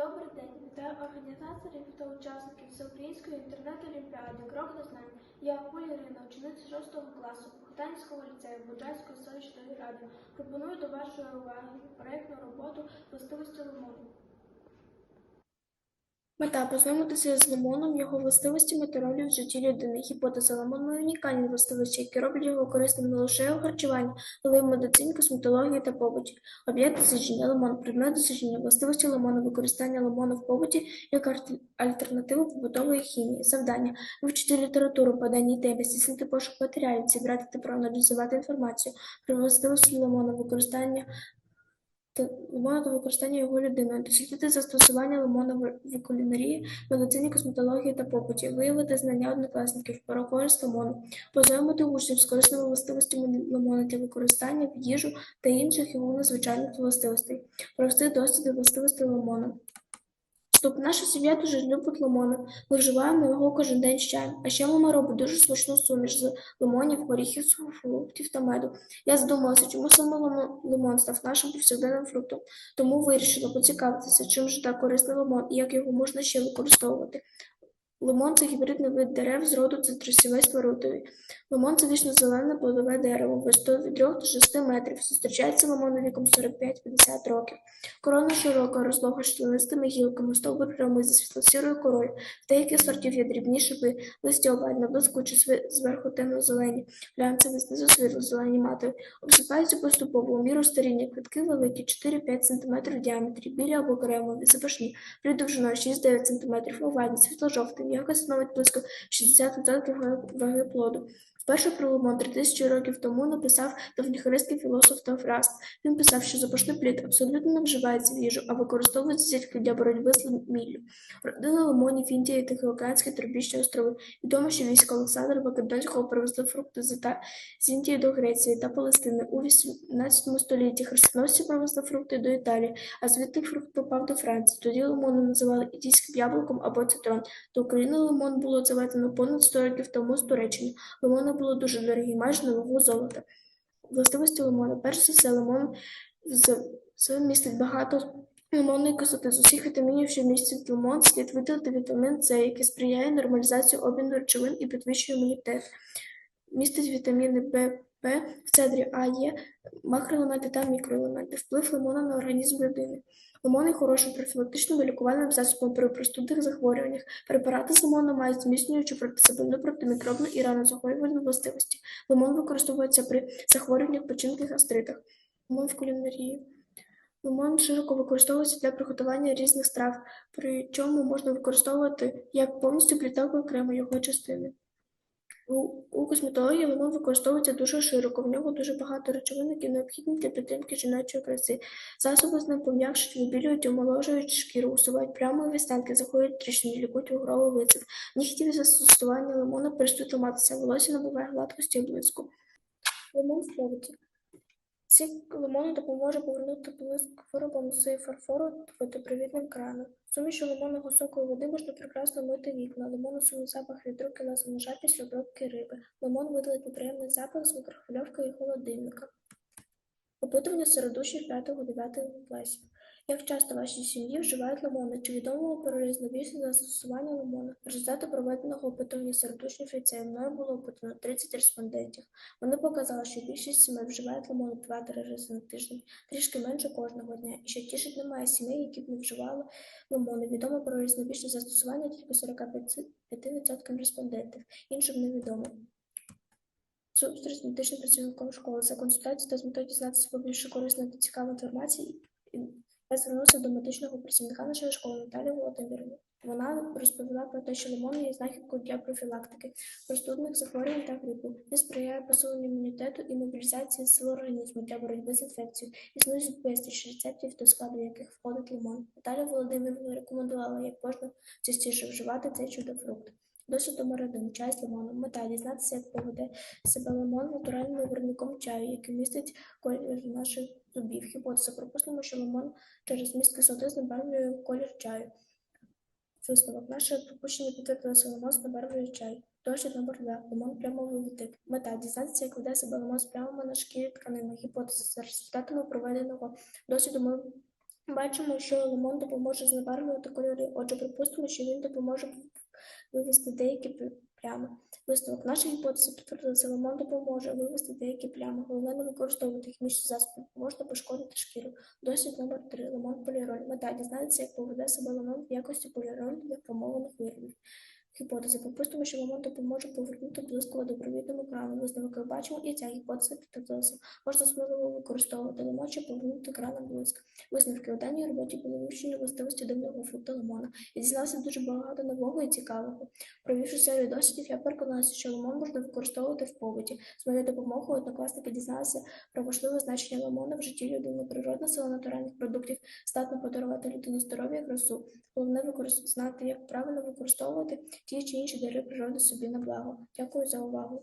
Добрий день, вітаю організаторів та учасників Всеукраїнської інтернет-олімпіади Крок до знань. Я Пуля Ірина, учениця 6 класу Хотанського ліцею Буджайської селищної ради. Пропоную до вашої уваги проєктну роботу властивості лимону. Мета познайомитися з лимоном, його властивостями та ролі в житті людини. Гіпотеза лимон має унікальні властивості, які роблять його корисним не лише у харчуванні, але й в медицині, косметології та побуті. Об'єкт дослідження лимон, предмет дослідження властивості лимону, використання лимону в побуті як альтернативу побутової хімії. Завдання вивчити літературу по даній темі, здійснити пошук матеріалів, зібрати та проаналізувати інформацію про властивості лимону, використання та лимона та використання його людиною, дослідити застосування лимона в, кулінарії, медицині, косметології та побуті, виявити знання однокласників про користь лимону, познайомити учнів з корисними властивостями лимону для використання в їжу та інших його надзвичайних властивостей, провести досліди властивостей лимону. Стоп, наша сім'я дуже любить лимони. Ми вживаємо його кожен день з чаєм. А ще мама робить дуже смачну суміш з лимонів, горіхів, фруктів та меду. Я задумалася, чому саме лимон став нашим повсякденним фруктом. Тому вирішила поцікавитися, чим же так корисний лимон і як його можна ще використовувати. Лимон це гібридний вид дерев з роду цитрусовий створутовий. Лимон це вічно зелене плодове дерево, висотою від 3 до 6 метрів. Зустрічається лимон віком 45-50 років. Корона широка, розлога з гілками, стовбур прямий зі світло-сірою корою. В деяких сортів є дрібні шипи, листя овальне, блискучі, зверху темно-зелені, глянцеві, знизу світло-зелені матові. Обсипаються поступово у міру старіння. Квитки великі, 4-5 см в діаметрі, білі або кремові, запашні, при довжиною 6-9 см, овальні, світло-жовтий, м'яко становить близько 60% ваги- ваги плоду. Вперше про лимон 3000 років тому написав давньохристський філософ Теофраст. Він писав, що запашний плід абсолютно не вживається в їжу, а використовується тільки для боротьби з міллю. Родили лимонів Індії, Тихоокеанські тропічні острови. Відомо, що військо Олександра Македонського привезли фрукти з, Індії до Греції та Палестини. У 18 столітті хрестоносці привезли фрукти до Італії, а звідти фрукт попав до Франції. Тоді лимони називали індійським яблуком або цитрон. До України лимон було завезено понад 100 років тому з Туреччини. Лимони були дуже дорогі, майже на вагу золота. Властивості лимону. Перш за все, лимон з, містить багато лимонної кислоти. З усіх вітамінів, що містять лимон, слід виділити вітамін С, який сприяє нормалізації обміну речовин і підвищує імунітет. Містить вітаміни В, П, в цедрі А є макроелементи та мікроелементи. Вплив лимона на організм людини. Лимон є хорошим профілактичним і лікувальним засобом при простудних захворюваннях. Препарати з лимону мають зміцнюючу протисебельну, протимікробну і ранозагоювальну властивості. Лимон використовується при захворюваннях печінки гастритах. Лимон в кулінарії. Лимон широко використовується для приготування різних страв, причому можна використовувати як повністю плід, так окремо його частини. У, косметології воно використовується дуже широко, в нього дуже багато речовин, які необхідні для підтримки жіночої краси. Засоби з ним пом'якшують, вибілюють, омоложують шкіру, усувають прямої вистанки, заходять тріщини, лікують угровий вицеп. Нігтів застосування лимона перестають ламатися, волосся набуває гладкості і блиску. Лимон побуті. Сік лимону допоможе повернути блиск виробам з фарфору водопровідним краном. Суміш лимонного соку і води можна прекрасно мити вікна. Лимону усунув запах від руки на ножа після обробки риби. Лимон видалить неприємний запах з мікрохвильовки і холодильника. Опитування серед 5-9 класів. Як часто ваші сім'ї вживають лимони? Чи відомо про різновісні застосування лимону? Результати проведеного опитування серед учнів ліцею мною було опитано 30 респондентів. Вони показали, що більшість сімей вживають лимони 2-3 рази на тиждень, трішки менше кожного дня. І що тішить немає сімей, які б не вживали лимони. Відомо про різновісні застосування тільки 45% респондентів, іншим невідомо. Зустріч з медичним працівником школи за консультацією та з метою дізнатися побільше корисної та цікавої інформації. Я звернувся до медичного працівника нашої школи Наталії Володимирівни. Вона розповіла про те, що лимон є знахідкою для профілактики простудних захворювань та грипу. Він сприяє посиленню імунітету і мобілізації сил організму для боротьби з інфекцією. Існують безліч рецептів, до складу яких входить лимон. Наталя Володимирівна рекомендувала як можна частіше вживати цей чудо-фрукт. Досвід номер один. Чай з лимоном. Мета дізнатися, як поведе себе лимон натуральним виробником чаю, який містить колір наших зубів. Гіпотеза припустимо, що лимон через міст кислоти знебарвлює колір чаю. Висновок. Наше припущення підтвердилося лимон знебарвлює чай. Досвід номер два. Лимон прямовий відтик. Мета дізнатися, як веде себе лимон з на шкірі тканини. Гіпотеза за результатами проведеного досвіду ми Бачимо, що лимон допоможе знебарвлювати кольори. Отже, припустимо, що він допоможе вивести деякі плями. Висновок гіпотези підтвердилися, лимон допоможе вивести деякі плями. Головне не використовувати хімічні засоби, можна пошкодити шкіру. Досвід номер 3. Лимон поліроль. Мета дізнається, як поведе себе лимон в якості поліроль для промовлених виробів. Гіпотеза. Припустимо, що лимон допоможе повернути блиску водопровідному крану. Висновок як бачимо, і ця гіпотеза підтвердилася. Можна сміливо використовувати лимон, щоб повернути краном блиск. Висновки у даній роботі були вивчені властивості дивного фрукта лимона. Я дізнався дуже багато нового і цікавого. Провівши серію дослідів, я переконалася, що лимон можна використовувати в побуті. З моєю допомогою однокласники дізналися про важливе значення лимона в житті людини. Природна сила натуральних продуктів здатна подарувати людині здоров'я і красу. Головне знати, як правильно використовувати ті чи інші дари природи собі на благо. Дякую за увагу.